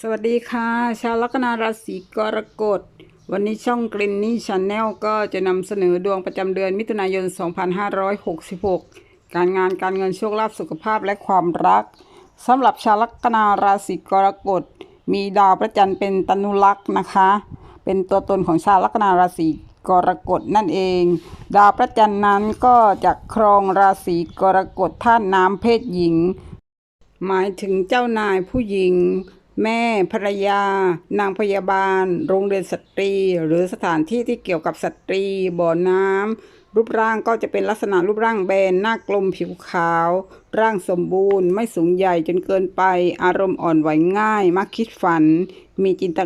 สวัสดีค่ะ ชาวลัคนาราศีกรกฎ วันนี้ช่องกลินนี่ชาแนลก็จะนำเสนอดวงประจำเดือนมิถุนายน 2566 การงานการเงินโชคลาภสุขภาพและความรักสำหรับชาวลัคนาราศีกรกฎ มีดาวพระจันทร์เป็นตนุลักษ์นะคะ เป็นตัวตนของชาวลัคนาราศีกรกฎนั่นเอง ดาวพระจันทร์นั้นก็จะครองราศีกรกฎธาตุน้ำเพศหญิง หมายถึงเจ้านายผู้หญิง แม่ภรรยา นางพยาบาล โรงเรียนสตรี หรือสถานที่ที่เกี่ยวกับสตรี บ่อน้ำรูปร่างก็จะเป็นลักษณะรูปร่างแบนหน้ากลมผิวขาว ร่างสมบูรณ์ ไม่สูงใหญ่จนเกินไป อารมณ์อ่อนไหวง่าย มักคิดฝัน มีจินต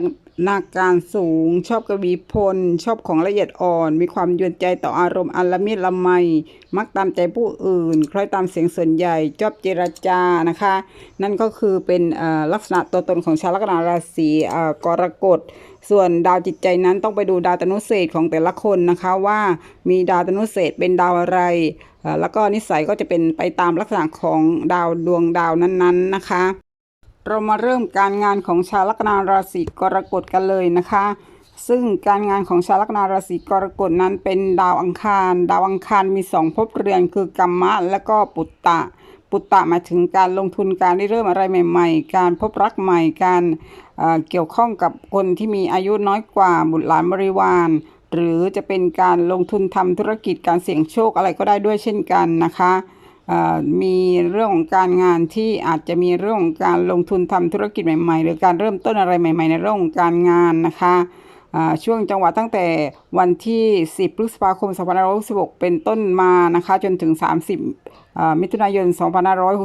นาการสูง ชอบกวีพล ชอบของละเอียดอ่อน มีความยวนใจต่ออารมณ์อันละเมียดละไม มักตามใจผู้อื่น คล้อยตามเสียงส่วนใหญ่ ชอบเจรจานะคะ นั่นก็คือเป็นเอ่อลักษณะตัวตนของชาวลัคนาราศีกรกฎส่วนดาวจิตใจนั้นต้องไปดูดาวตนุเศษของแต่ละคนนะคะว่ามีดาวตนุเศษเป็นดาวอะไรเออแล้วก็นิสัยก็จะเป็นไปตามลักษณะของดาวดวงดาวนั้นๆนะคะ เรามาเริ่มการงานของชาวลัคนาราศีกรกฎกันเลยนะคะ ซึ่งการงานของชาวลัคนาราศีกรกฎนั้นเป็นดาวอังคาร ดาวอังคารมีสองภพเรือนคือกัมมะ และก็ปุตตะ ปุตตะหมายถึงการลงทุนการได้เริ่มอะไรใหม่ ๆ การพบรักใหม่การเเกี่ยวข้องกับคนที่มีอายุน้อยกว่าบุตรหลานบริวารหรือจะเป็นการลงทุนทำธุรกิจการเสี่ยงโชคอะไรก็ได้ด้วยเช่นกันนะคะ มีเรื่องของการงานที่อาจจะมีเรื่องของการลงทุนทำธุรกิจใหม่ๆ หรือการเริ่มต้นอะไรใหม่ ๆ ในเรื่องของการงานนะคะช่วงจังหวะตั้งแต่วันที่ 10 พฤษภาคม 2566 เป็นต้นมานะคะ จนถึง 30 มิถุนายน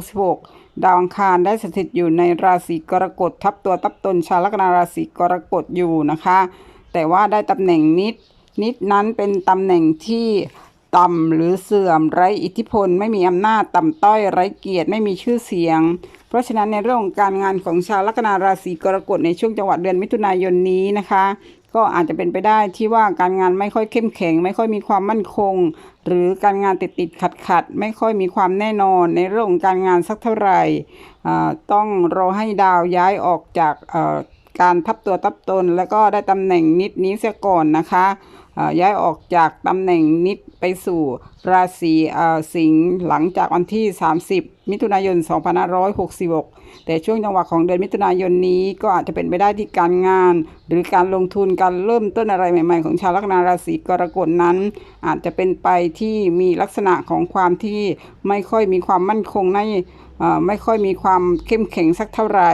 2566 ดาวอังคารได้สถิตอยู่ในราศีกรกฎทับตัวทับตนชาวลัคนาราศีกรกฎอยู่นะคะ แต่ว่าได้ตำแหน่งนิดนิดนั้นเป็นตำแหน่งที่ ต่ำหรือเสื่อมไร้อิทธิพล ไม่มีอำนาจต่ำต้อยไร้เกียรติไม่มีชื่อเสียง เพราะฉะนั้นในเรื่องของการงานของชาวลัคนาราศีกรกฎในช่วงจังหวะเดือนมิถุนายนนี้นะคะ ก็อาจจะเป็นไปได้ที่ว่าการงานไม่ค่อยเข้มแข็ง ไม่ค่อยมีความมั่นคง หรือการงานติดติดขัดขัดไม่ค่อยมีความแน่นอน ในเรื่องของการงานสักเท่าไหร่ต้องรอให้ดาวย้ายออกจากการทับตัวทับตน แล้วก็ได้ตำแหน่งนิดนี้เสียก่อนนะคะ ย้ายออกจากตำแหน่งนิดไปสู่ราศีสิงห์หลังจากวันที่ 30 มิถุนายน 2566 แต่ช่วงจังหวะของเดือนมิถุนายนนี้ก็อาจจะเป็นไปได้ที่การงาน หรือการลงทุนการเริ่มต้นอะไรใหม่ ๆ ของชาวลัคนาราศีกรกฎนั้น อาจจะเป็นไปที่มีลักษณะของความที่ไม่ค่อยมีความมั่นคงในไม่ค่อยมีความเข้มแข็งสักเท่าไหร่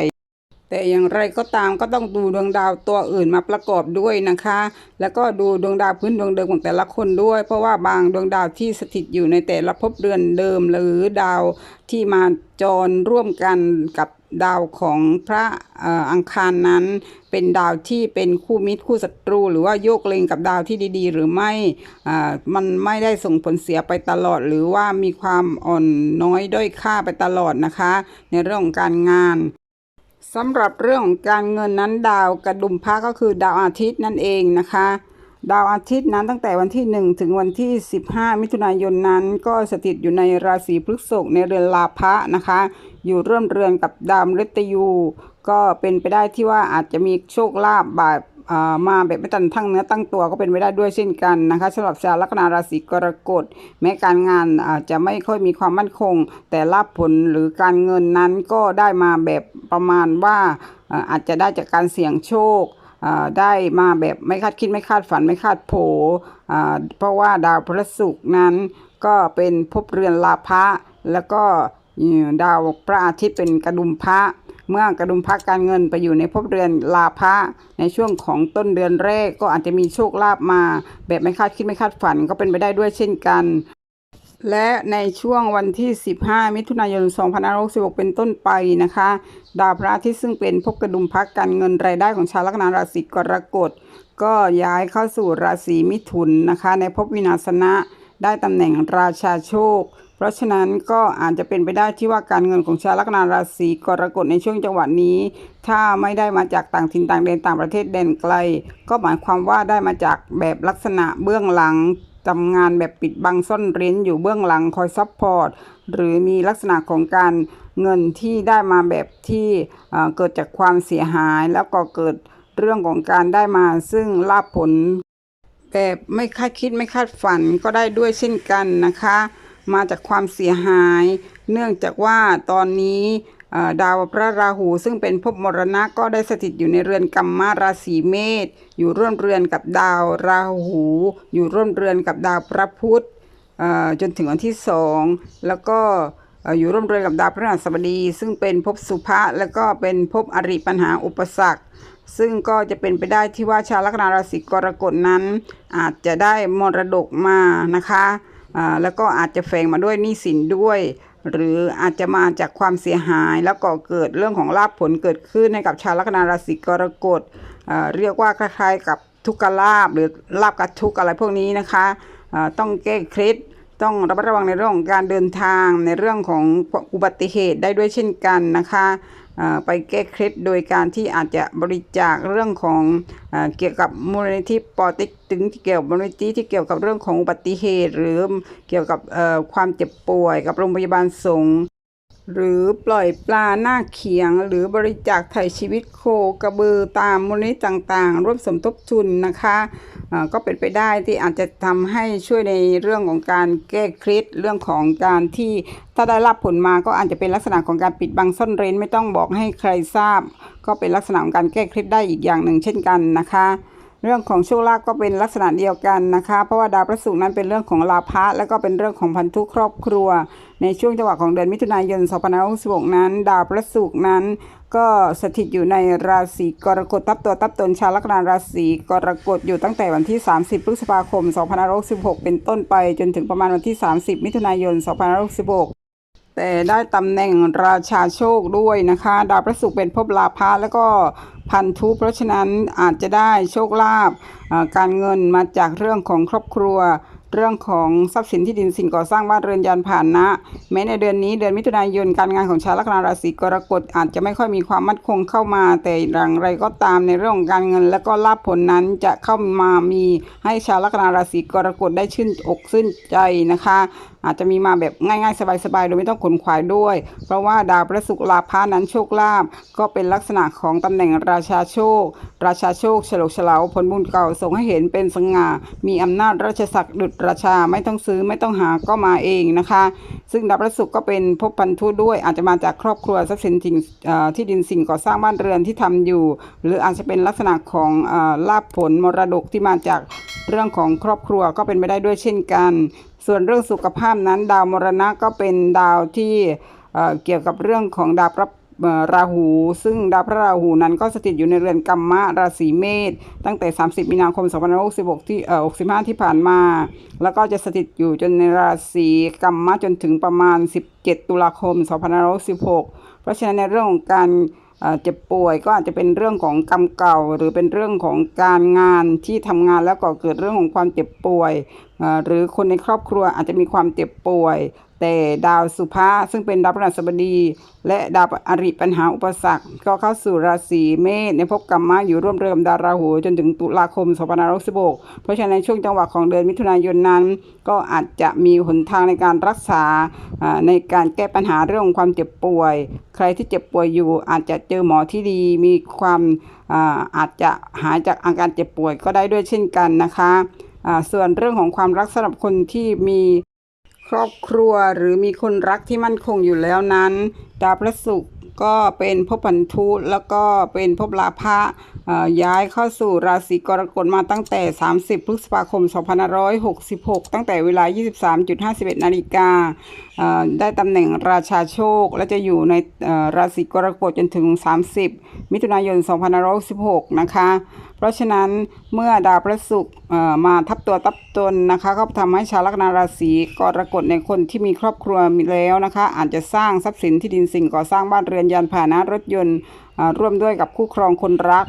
แต่อย่างไรก็ตามก็ต้องดูดวงดาวตัวอื่นมาประกอบด้วยนะคะ แล้วก็ดูดวงดาวพื้นดวงเดิมของแต่ละคนด้วย เพราะว่าบางดวงดาวที่สถิตอยู่ในแต่ละภพเรือนเดิม หรือดาวที่มาจรร่วมกันกับดาวของพระอังคารนั้น เป็นดาวที่เป็นคู่มิตรคู่ศัตรู หรือว่าโยกเลงกับดาวที่ดี ๆ หรือไม่อ่ามันไม่ได้ส่งผลเสียไปตลอด หรือว่ามีความอ่อนน้อยด้อยค่าไปตลอดนะคะ ในเรื่องของการงาน สำหรับเรื่องของการเงินนั้นดาวกระดุมพระก็คือดาวอาทิตย์นั่นเองนะคะ ดาวอาทิตย์นั้นตั้งแต่วันที่ 1 ถึงวันที่ 15 มิถุนายนนั้น ก็สถิตอยู่ในราศีพฤษภในเรือนลาภะนะคะ อยู่ร่วมเรือนกับดาวมฤตยู ก็เป็นไปได้ที่ว่าอาจจะมีโชคลาภแบบอ่า มาแบบไม่ตันทั้งเนื้อตั้งตัวก็เป็นไปได้ด้วยเช่นกันนะคะสำหรับชาวลัคนาราศีกรกฎแม้การงานอาจจะไม่ค่อยมีความมั่นคง แต่ลาภผลหรือการเงินนั้นก็ได้มาแบบประมาณว่าอาจจะได้จากการเสี่ยงโชคได้มาแบบไม่คาดคิดไม่คาดฝันไม่คาดโผเพราะว่าดาวพฤหัสนั้นก็เป็นภพเรือนลาภะแล้วก็ดาวพระอาทิตย์เป็นกระดุมพระ เมื่อกระดุมพักการเงินไปอยู่ในภพเรือนลาภะในช่วงของต้นเดือนแรกก็อาจจะมีโชคลาภมา แบบไม่คาดคิดไม่คาดฝันก็เป็นไปได้ด้วยเช่นกันและในช่วงวันที่ 15 มิถุนายน 2566 เป็นต้นไปนะคะ ดาวพระอาทิตย์ซึ่งเป็นภพกระดุมพักการเงินรายได้ของชาวลัคนาราศีกรกฎ ก็ย้ายเข้าสู่ราศีมิถุนนะคะ ในภพวินาศนะ ได้ตำแหน่งราชาโชค เพราะฉะนั้นก็อาจจะเป็นไปได้ที่ว่าการเงินของชาวลัคนาราศีกรกฎในช่วงจังหวะนี้ ถ้าไม่ได้มาจากต่างถิ่นต่างแดนต่างประเทศแดนไกล ก็หมายความว่าได้มาจากแบบลักษณะเบื้องหลังทำงานแบบปิดบังซ่อนเร้นอยู่เบื้องหลังคอยซัพพอร์ตหรือมีลักษณะของการเงินที่ได้มาแบบที่เกิดจากความเสียหายแล้วก็เกิดเรื่องของการได้มาซึ่งลาภผล แบบไม่คาดคิดไม่คาดฝันก็ได้ด้วยเช่นกันนะคะ มาจากความเสียหาย เนื่องจากว่าตอนนี้ดาวพระราหูซึ่งเป็นภพมรณะก็ได้สถิตอยู่ในเรือนกัมมาราศีเมษอยู่ร่วมเรือนกับดาวราหู อยู่ร่วมเรือนกับดาวพระพุธจนถึงวันที่สองแล้วก็อยู่ร่วมเรือนกับดาวพฤหัสบดี ซึ่งเป็นภพสุภะแล้วก็เป็นภพอริปัญหาอุปสรรค ซึ่งก็จะเป็นไปได้ที่ว่าชาวลัคนาราศีกรกฎนั้น อาจจะได้มรดกมานะคะแล้วก็อาจจะแฝงมาด้วยหนี้สินด้วย หรืออาจจะมาจากความเสียหาย แล้วก็เกิดเรื่องของลาภผลเกิดขึ้นให้กับชาวลัคนาราศีกรกฎเรียกว่าคล้ายๆกับทุกขลาบหรือลาบกับทุกอะไรพวกนี้นะคะต้องแก้เคล็ด ต้องระมัดระวังในเรื่องของการเดินทางในเรื่องของอุบัติเหตุได้ด้วยเช่นกันนะคะไปแก้เคล็ดโดยการที่อาจจะบริจาคเรื่องของเอเกี่ยวกับมูลนิธิปอติกถึงที่เกี่ยวกับมูลนิธิที่เกี่ยวกับเรื่องของอุบัติเหตุ หรือเกี่ยวกับความเจ็บป่วยกับโรงพยาบาลสงฆ์ หรือปล่อยปลาหน้าเขียง หรือบริจาคไถ่ชีวิตโคกระบือตามมูลนิธิต่างๆ ร่วมสมทบทุนนะคะเอ่อก็เป็นไปได้ที่อาจจะทำให้ช่วยในเรื่องของการแก้เคล็ดเรื่องของการที่ถ้าได้รับผลมาก็อาจจะเป็นลักษณะของการปิดบังซ่อนเร้นไม่ต้องบอกให้ใครทราบ ก็เป็นลักษณะของการแก้เคล็ดได้อีกอย่างหนึ่งเช่นกันนะคะ เรื่องของโชคลาภก็เป็นลักษณะเดียวกันนะคะ เพราะว่าดาวพระศุกร์นั้นเป็นเรื่องของลาภะแล้วก็เป็นเรื่องของพันธุครอบครัว ในช่วงจังหวะของเดือนมิถุนายน2566นั้น ดาวพระศุกร์นั้น ก็สถิตอยู่ในราศีกรกฎทับตัวทับตนชาวลัคนาราศีกรกฎอยู่ตั้งแต่วันที่ 30 พฤษภาคม2566เป็นต้นไปจนถึงประมาณวันที่ 30 มิถุนายน2566 แต่ได้ตำแหน่งราชาโชคด้วยนะคะ ดาวพระศุกร์เป็นภพลาภะแล้วก็พันธุเพราะฉะนั้นอาจจะได้โชคลาภการเงินมาจากเรื่องของครอบครัว เรื่องของทรัพย์สินที่ดินสิ่งก่อสร้างบ้านเรือนยานพาหนะ แม้ในเดือนนี้เดือนมิถุนายนการงานของชาวลัคนาราศีกรกฎอาจจะไม่ค่อยมีความมั่นคงเข้ามา แต่อย่างไรก็ตามในเรื่องของการเงิน และก็ลาภผลนั้นจะเข้ามามีให้ชาวลัคนาราศีกรกฎได้ชื่นอกชื่นใจนะคะ อาจจะมีมาแบบง่ายๆ สบายๆ โดยไม่ต้องขนขวายด้วย เพราะว่าดาวพระศุกร์ลาภานั้นโชคลาภก็เป็นลักษณะของตำแหน่งราชาโชค ราชาโชคเฉลกเฉลาผลบุญเก่าส่งให้เห็นเป็นสง่า มีอำนาจราชศักดิ์ดุจราชาไม่ต้องซื้อไม่ต้องหาก็มาเองนะคะ ซึ่งดาวพระศุกร์ก็เป็นภพพันธุด้วย อาจจะมาจากครอบครัวทรัพย์สินสิ่งที่ดินสิ่งก่อสร้างบ้านเรือนที่ทำอยู่ หรืออาจจะเป็นลักษณะของลาภผลมรดกที่มาจากเรื่องของครอบครัวก็เป็นไปได้ด้วยเช่นกัน ส่วนเรื่องสุขภาพนั้น ดาวมรณะก็เป็นดาวที่เเกี่ยวกับเรื่องของดาวพระราหู ซึ่งดาวพระราหูนั้นก็สถิตอยู่ในเรือนกัมมะราศีเมษตั้งแต่ 30 มีนาคม 2566 ที่เอ่อ65 ที่ผ่านมา แล้วก็จะสถิตอยู่จนในราศีกัมมะจนถึงประมาณ 17 ตุลาคม 2566 เพราะฉะนั้นในเรื่องของการ เจ็บป่วยก็อาจจะเป็นเรื่องของกรรมเก่า หรือเป็นเรื่องของการงานที่ทำงานแล้วก็เกิดเรื่องของความเจ็บป่วย หรือคนในครอบครัวอาจจะมีความเจ็บป่วย แต่ดาวสุภาซึ่งเป็นดาวพฤหัสบดี และดาวอริปัญหาอุปสรรค ก็เข้าสู่ราศีเมษในภพกรรมะอยู่ร่วมเริมดาวราหูจนถึงตุลาคม2566เพราะฉะนั้นช่วงจังหวะของเดือนมิถุนายนนั้น ก็อาจจะมีหนทางในการรักษาในการแก้ปัญหาเรื่องของความเจ็บป่วย ใครที่เจ็บป่วยอยู่อาจจะเจอหมอที่ดีมีความอาจจะหายจากอาการเจ็บป่วยก็ได้ด้วยเช่นกันนะคะส่วนเรื่องของความรักสำหรับคนที่มี ครอบครัวหรือมีคนรักที่มั่นคงอยู่แล้วนั้น ดาวพระศุกร์ก็เป็นภพพันธุแล้วก็เป็นภพลาภะย้ายเข้าสู่ราศีกรกฎมาตั้งแต่ 30 พฤษภาคม 2566 ตั้งแต่เวลา 23.51 นาฬิกาเอ่อได้ตำแหน่งราชาโชค และจะอยู่ในราศีกรกฎจนถึง 30 มิถุนายน 2566 นะคะเพราะฉะนั้นเมื่อดาวพระศุกร์มาทับตัวทับตนนะคะก็ทำให้ชาวลัคนาราศีกรกฎในคนที่มีครอบครัวมีแล้วนะคะ อาจจะสร้างทรัพย์สินที่ดินสิ่งก่อสร้างบ้านเรือนยานพาหนะรถยนต์ร่วมด้วยกับคู่ครองคนรัก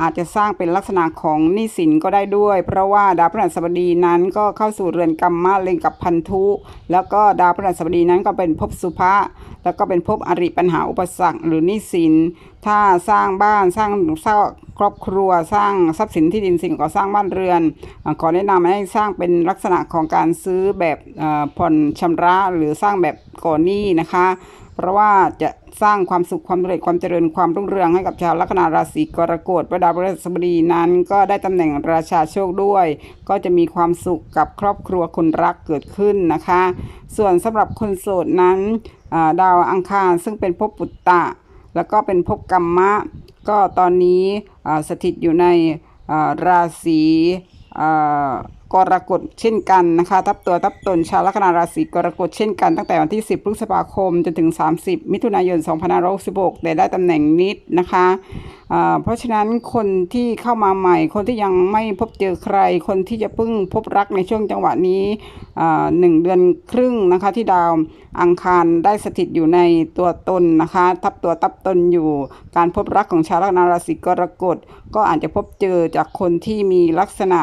อาจจะสร้างเป็นลักษณะของหนี้สินก็ได้ด้วย เพราะว่าดาวพฤหัสบดีนั้นก็เข้าสู่เรือนกรรมมะเล็งกับพันธุ แล้วก็ดาวพฤหัสบดีนั้นก็เป็นภพสุภะแล้วก็เป็นภพอริปัญหาอุปสรรคหรือหนี้สิน ถ้าสร้างบ้านสร้างสร้าง ครอบครัวสร้างทรัพย์สินที่ดินสิ่งก่อสร้างบ้านเรือนอขอแนะนำให้สร้างเป็นลักษณะของการซื้อแบบผ่อนชำระหรือสร้างแบบก่อนหนี้นะคะ เพราะว่าจะสร้างความสุขความสำเร็จความเจริญความรุ่งเรืองให้กับชาวลัคนาราศีกรกฎพระดาวพฤหัสบดีนั้น ก็ได้ตำแหน่งราชาโชคด้วย ก็จะมีความสุขกับครอบครัวคนรักเกิดขึ้นนะคะ ส่วนสำหรับคนโสดนั้นดาวอังคารซึ่งเป็นภพปุตตะ แล้วก็เป็นภพกรรมะ ก็ตอนนี้สถิตอยู่ในราศีอ กรกฎเช่นกันนะคะทับตัวทับตนชาวลัคนาราศีกรกฎเช่นกันตั้งแต่วันที่ 10พฤษภาคมจนถึง 30 มิถุนายน2566แต่ได้ตำแหน่งนิดนะคะเพราะฉะนั้นคนที่เข้ามาใหม่ คนที่ยังไม่พบเจอใคร คนที่จะเพิ่งพบรักในช่วงจังหวะนี้หนึ่งเดือนครึ่งนะคะที่ดาวอังคารได้สถิตอยู่ในตัวตนนะคะ ทับตัวทับตนอยู่ การพบรักของชาวลัคนาราศีกรกฎก็อาจจะพบเจอจากคนที่มีลักษณะ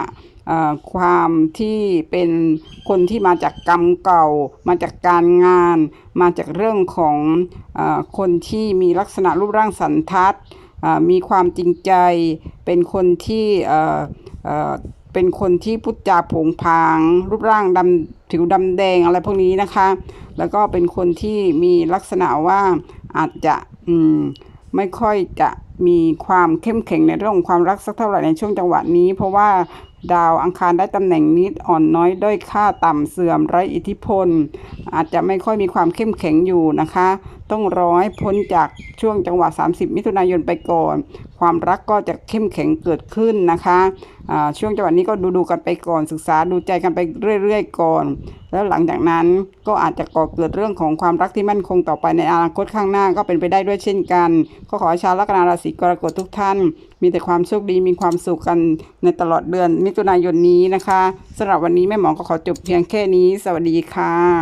ความที่เป็นคนที่มาจากกรรมเก่า มาจากการงาน มาจากเรื่องของอคนที่มีลักษณะรูปร่างสันทัดมีความจริงใจ เป็นคนที่เป็นคนที่พูดจาผงผาง รูปร่างดำผิวดำแดงอะไรพวกนี้นะคะ แล้วก็เป็นคนที่มีลักษณะว่าอาจจะมไม่ค่อยจะมีความเข้มแข็งในเรื่องของความรักสักเท่าไหร่ในช่วงจังหวะนี้ เพราะว่า ดาวอังคารได้ตำแหน่งนิดอ่อนน้อยด้อยค่าต่ำเสื่อมไร้อิทธิพล อาจจะไม่ค่อยมีความเข้มแข็งอยู่นะคะ ต้องรอให้พ้นจากช่วงจังหวะ 30 มิถุนายนไปก่อน ความรักก็จะเข้มแข็งเกิดขึ้นนะคะอ่าช่วงจังหวะนี้ก็ดูดูกันไปก่อนศึกษาดูใจกันไปเรื่อยๆก่อน แล้วหลังจากนั้นก็อาจจะก่อเกิดเรื่องของความรักที่มั่นคงต่อไปในอนาคตข้างหน้าก็เป็นไปได้ด้วยเช่นกัน ก็ขอให้ชาวลัคนาราศีกรกฎทุกท่าน มีแต่ความโชคดีมีความสุขกันในตลอดเดือนมิถุนายนนี้นะคะสำหรับวันนี้แม่หมอก็ขอจบเพียงแค่นี้ สวัสดีค่ะ